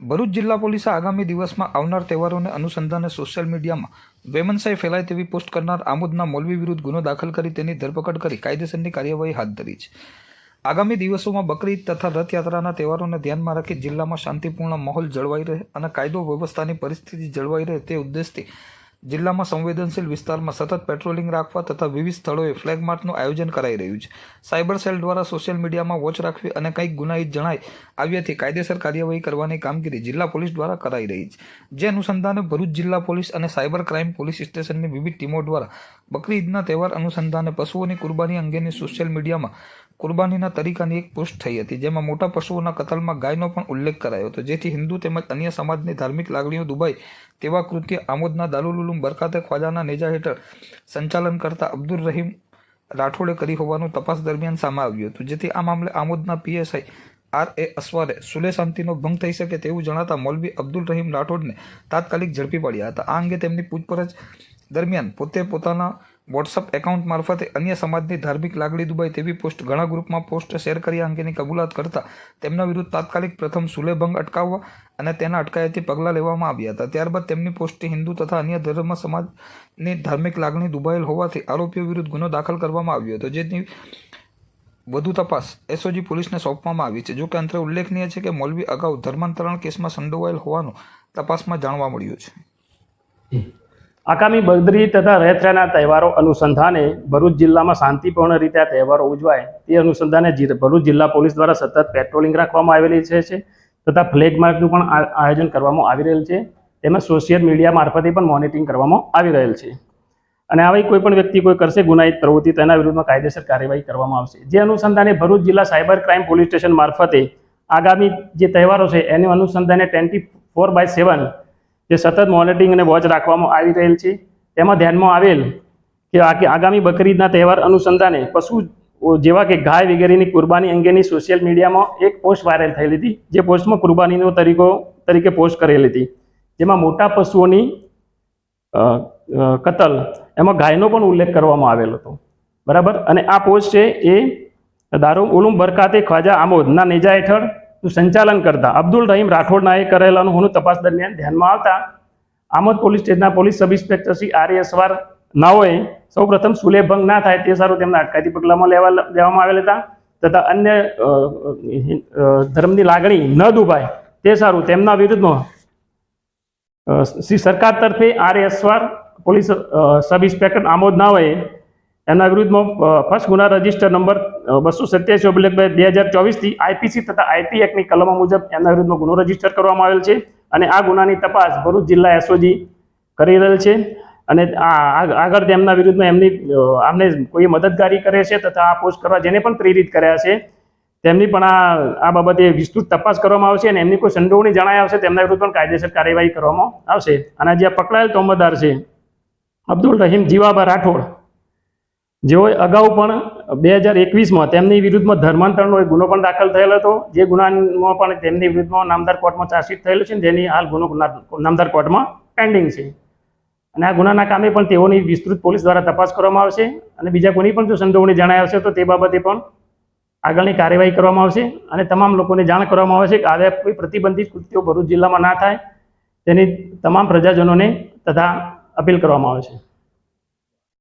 ભરૂચ જિલ્લા પોલીસે આગામી દિવસમાં આવનાર તહેવારોને અનુસંધાને સોશિયલ મીડિયામાં વેમનસાઈ ફેલાય તેવી પોસ્ટ કરનાર આમોદના મૌલવી વિરુદ્ધ ગુનો દાખલ કરી તેની ધરપકડ કરી કાયદેસરની કાર્યવાહી હાથ ધરી છે. આગામી દિવસોમાં બકરી તથા રથયાત્રાના તહેવારોને ધ્યાનમાં રાખી જિલ્લામાં શાંતિપૂર્ણ માહોલ જળવાઈ રહે અને કાયદો વ્યવસ્થાની પરિસ્થિતિ જળવાઈ રહે તે ઉદ્દેશથી જિલ્લામાં સંવેદનશીલ વિસ્તારમાં સતત પેટ્રોલિંગ રાખવા તથા વિવિધ સ્થળોએ ફ્લેગ માર્ચનું આયોજન કરાઈ રહ્યું છે. સાયબર સેલ દ્વારા સોશિયલ મીડિયામાં વોચ રાખવી અને કંઈક ગુનાહિત જણાય આવ્યાથી કાયદેસર કાર્યવાહી કરવાની કામગીરી જિલ્લા પોલીસ દ્વારા કરાઈ રહી છે. જે અનુસંધાને ભરૂચ જિલ્લા પોલીસ અને સાયબર ક્રાઇમ પોલીસ સ્ટેશનની વિવિધ ટીમો દ્વારા બકરી ઈદના તહેવાર અનુસંધાને પશુઓની કુરબાની અંગેની સોશિયલ મીડિયામાં કુરબાનીના તરીકાની એક પુષ્ટ થઈ હતી, જેમાં મોટા પશુઓના કતલમાં ગાયનો પણ ઉલ્લેખ કરાયો હતો, જેથી હિન્દુ તેમજ અન્ય સમાજની ધાર્મિક લાગણીઓ દુભાઈ તેવા કૃત્ય આમોદના દારૂલુલુમ બરકાતે ખ્વાજાના નેજા હેઠળ સંચાલન કરતા અબ્દુલ રહીમ રાઠોડે કરી હોવાનું તપાસ દરમિયાન સામે આવ્યું હતું, જેથી આ મામલે આમોદના પીએસઆઈ આર એ અસવારે સુલે શાંતિનો ભંગ થઈ શકે તેવું જણાતા મૌલવી અબ્દુલ રહીમ રાઠોડને તાત્કાલિક ઝડપી પડ્યા હતા. આ અંગે તેમની પૂછપરછ દરમિયાન પોતે પોતાના વોટ્સઅપ એકાઉન્ટ મારફતે અન્ય સમાજની ધાર્મિક લાગણી દુબાઈ તેવી પોસ્ટ ઘણા ગ્રુપમાં પોસ્ટ શેર કર્યા અંગેની કબૂલાત કરતા તેમના વિરુદ્ધ તાત્કાલિક પ્રથમ સુલેભંગ અટકાવવા અને તેના અટકાયતી પગલાં લેવામાં આવ્યા હતા. ત્યારબાદ તેમની પોસ્ટથી હિન્દુ તથા અન્ય ધર્મ સમાજની ધાર્મિક લાગણી દુબાયેલ હોવાથી આરોપીઓ વિરુદ્ધ ગુનો દાખલ કરવામાં આવ્યો હતો, જેની વધુ તપાસ એસઓજી પોલીસને સોંપવામાં આવી છે. જો કે અંતરે ઉલ્લેખનીય છે કે મૌલવી અગાઉ ધર્માંતરણ કેસમાં સંડોવાયેલ હોવાનું તપાસમાં જાણવા મળ્યું છે. આગામી બદરી તથા રથયાત્રાના તહેવારો અનુસંધાને ભરૂચ જિલ્લામાં શાંતિપૂર્ણ રીતે આ તહેવારો ઉજવાય તે અનુસંધાને ભરૂચ જિલ્લા પોલીસ દ્વારા સતત પેટ્રોલિંગ રાખવામાં આવેલી છે તથા ફ્લેગ માર્ચનું પણ આયોજન કરવામાં આવી રહેલ છે. તેમજ સોશિયલ મીડિયા મારફતે પણ મોનિટરિંગ કરવામાં આવી રહેલ છે. અને આવી કોઈ પણ વ્યક્તિ કોઈ કરશે ગુનાહિત પ્રવૃત્તિ, તેના વિરુદ્ધમાં કાયદેસર કાર્યવાહી કરવામાં આવશે. જે અનુસંધાને ભરૂચ જિલ્લા સાયબર ક્રાઇમ પોલીસ સ્ટેશન મારફતે આગામી જે તહેવારો છે, એનું અનુસંધાને ટ્વેન્ટી ફોર બાય સેવન જે સતત મોનિટરિંગ અને વોચ રાખવામાં આવી રહેલ છે. તેમાં ધ્યાનમાં આવેલ કે આગામી બકરીદના તહેવાર અનુસંધાને પશુ જેવા કે ગાય વગેરેની કુરબાની અંગેની સોશિયલ મીડિયામાં એક પોસ્ટ વાયરલ થયેલી હતી, જે પોસ્ટમાં કુરબાનીનો તરીકો તરીકે પોસ્ટ કરેલી હતી. જેમાં મોટા પશુઓની કતલ એમાં ગાયનો પણ ઉલ્લેખ કરવામાં આવેલો હતો. બરાબર? અને આ પોસ્ટ છે એ દારૂ ઉલુમ બરકાતે ખ્વાજા આમોદના નેજા હેઠળ સંચાલન કરતા. અબ્દુલ રહીમ રાઠોડના એ કરેલાનું હોનું તપાસ દરમિયાન ધ્યાનમાં આવતા આમોદ પોલીસ સ્ટેશનના police sub inspector Shri R A Aswar નાઓએ સૌપ્રથમ સુલેભંગ ના થાય તે સારું તેમના અટકાયતી પગલામાં લેવા લેવામાં આવેલ હતા તથા અન્ય ધર્મની લાગણી ન દુભાય તે સારું તેમના વિરુદ્ધમાં શ્રી સરકાર તરફે R Asvar police sub inspector Amod નાઓએ એમના વિરુદ્ધમાં ફર્સ્ટ ગુના રજિસ્ટર નંબર બસો સત્યાસી ઓબ્લિક બે હજાર ચોવીસથી આઈપીસી તથા આઈપી એક્ટની કલમો મુજબ એમના વિરુદ્ધમાં ગુનો રજિસ્ટર કરવામાં આવેલ છે અને આ ગુનાની તપાસ ભરૂચ જિલ્લા એસઓજી કરી રહેલ છે અને આગળ તેમના વિરુદ્ધમાં એમની આમને કોઈ મદદગારી કરે છે તથા આ પોસ્ટ કરવા જેને પણ પ્રેરિત કર્યા છે. તેમની પણ આ આ બાબતે વિસ્તૃત તપાસ કરવામાં આવશે અને એમની કોઈ સંડોવણી જણાય આવશે તેમના વિરુદ્ધ પણ કાયદેસર કાર્યવાહી કરવામાં આવશે. અને જે પકડાયેલ તોમદાર છે. અબ્દુલ રહીમ જીવાબા રાઠોડ. જેઓએ અગાઉ પણ બે હજાર એકવીસમાં તેમની વિરુદ્ધમાં ધર્માંતરણનો એક ગુનો પણ દાખલ થયેલો હતો. જે ગુનામાં પણ તેમની વિરુદ્ધમાં નામદાર કોર્ટમાં ચાર્જશીટ થયેલું છે જેની હાલ ગુનો નામદાર કોર્ટમાં પેન્ડિંગ છે. અને આ ગુનાના કામે પણ તેઓની વિસ્તૃત પોલીસ દ્વારા તપાસ કરવામાં આવશે અને બીજા કોની પણ જો સંડોવણી જણાય આવશે તો તે બાબતે પણ આગળની કાર્યવાહી કરવામાં આવશે અને તમામ લોકોને જાણ કરવામાં આવશે કે આવ્યા કોઈ પ્રતિબંધિત કૃત્યો ભરૂચ જિલ્લામાં ના થાય તેની તમામ પ્રજાજનોને તથા અપીલ કરવામાં આવે છે.